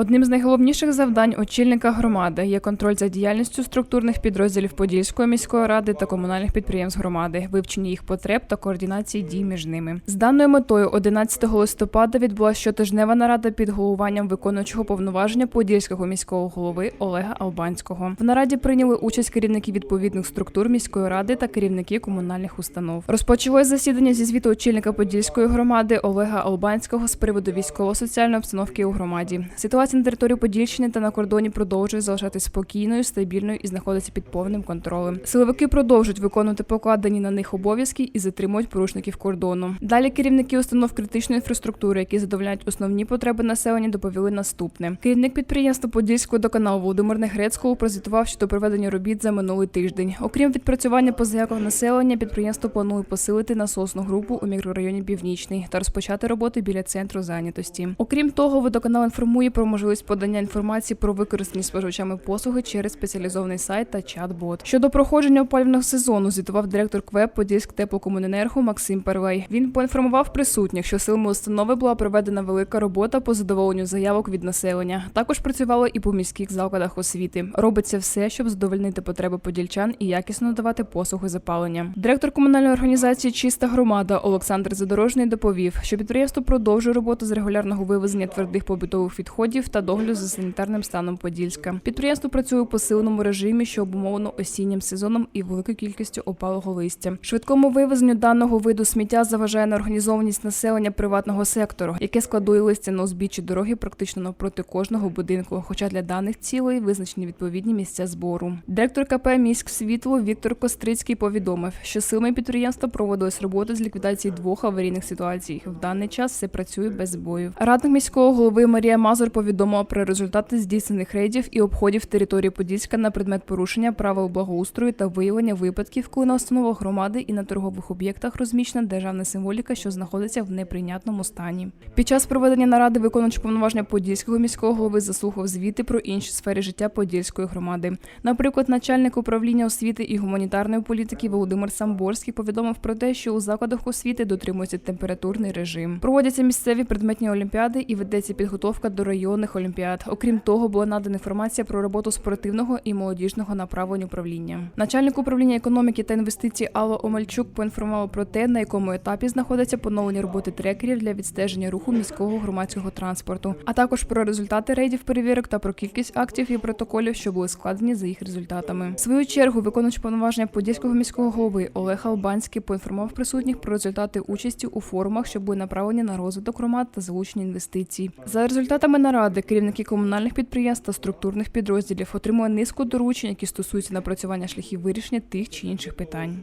Одним з найголовніших завдань очільника громади є контроль за діяльністю структурних підрозділів Подільської міської ради та комунальних підприємств громади, вивчення їх потреб та координації дій між ними. З даною метою 11 листопада відбулася щотижнева нарада під головуванням виконуючого повноваження Подільського міського голови Олега Албанського. В нараді прийняли участь керівники відповідних структур міської ради та керівники комунальних установ. Розпочалось засідання зі звіту очільника Подільської громади Олега Албанського з приводу військово-соціальної обстановки у громаді. Ситуація на території Подільщини та на кордоні продовжує залишатись спокійною, стабільною і знаходиться під повним контролем. Силовики продовжують виконувати покладені на них обов'язки і затримують порушників кордону. Далі керівники установ критичної інфраструктури, які задовольняють основні потреби населення, доповіли наступне. Керівник підприємства Подільського доканалу Володимир Негрецького прозвітував щодо проведення робіт за минулий тиждень. Окрім відпрацювання по заявках населення, підприємство планує посилити насосну групу у мікрорайоні Північний та розпочати роботи біля центру зайнятості. Окрім того, водоканал інформує про можливість подання інформації про використані споживачами послуги через спеціалізований сайт та чат-бот. Щодо проходження опалювального сезону, звітував директор КВЕП Подільськ теплокомуненерго Максим Первей. Він поінформував присутніх, що силами установи була проведена велика робота по задоволенню заявок від населення. Також працювало і по міських закладах освіти. Робиться все, щоб задовольнити потреби подільчан і якісно надавати послуги запалення. Директор комунальної організації Чиста громада Олександр Задорожний доповів, що підприємство продовжує роботу з регулярного вивезення твердих побутових відходів та догляду за санітарним станом Подільська. Підприємство працює у посиленому режимі, що обумовлено осіннім сезоном і великою кількістю опалого листя. Швидкому вивезенню даного виду сміття заважає неорганізованість населення приватного сектору, яке складує листя на узбіччі дороги практично навпроти кожного будинку. Хоча для даних цілей визначені відповідні місця збору. Директор КП міськ світло Віктор Кострицький повідомив, що силами підприємства проводилась робота з ліквідації двох аварійних ситуацій. В даний час все працює без збоїв. Радник міського голови Марія Мазур повідомила про результати здійснених рейдів і обходів території Подільська на предмет порушення правил благоустрою та виявлення випадків, коли на основах громади і на торгових об'єктах розміщена державна символіка, що знаходиться в неприйнятному стані. Під час проведення наради виконуючи повноваження Подільського міського голови заслухав звіти про інші сфери життя Подільської громади. Наприклад, начальник управління освіти і гуманітарної політики Володимир Самборський повідомив про те, що у закладах освіти дотримується температурний режим. Проводяться місцеві предметні олімпіади і ведеться підготовка до районних олімпіад. Окрім того, була надана інформація про роботу спортивного і молодіжного направлень управління. Начальник управління економіки та інвестицій Алла Омельчук поінформував про те, на якому етапі знаходиться поновлення роботи трекерів для відстеження руху міського громадського транспорту, а також про результати рейдів перевірок та про кількість актів і протоколів, що були складені за їх результатами. В свою чергу, виконуючи повноваження подільського міського голови Олег Албанський поінформував присутніх про результати участі у форумах, що були направлені на розвиток громад та залучення інвестицій. За результатами наради керівники комунальних підприємств та структурних підрозділів отримали низку доручень, які стосуються напрацювання шляхів вирішення тих чи інших питань.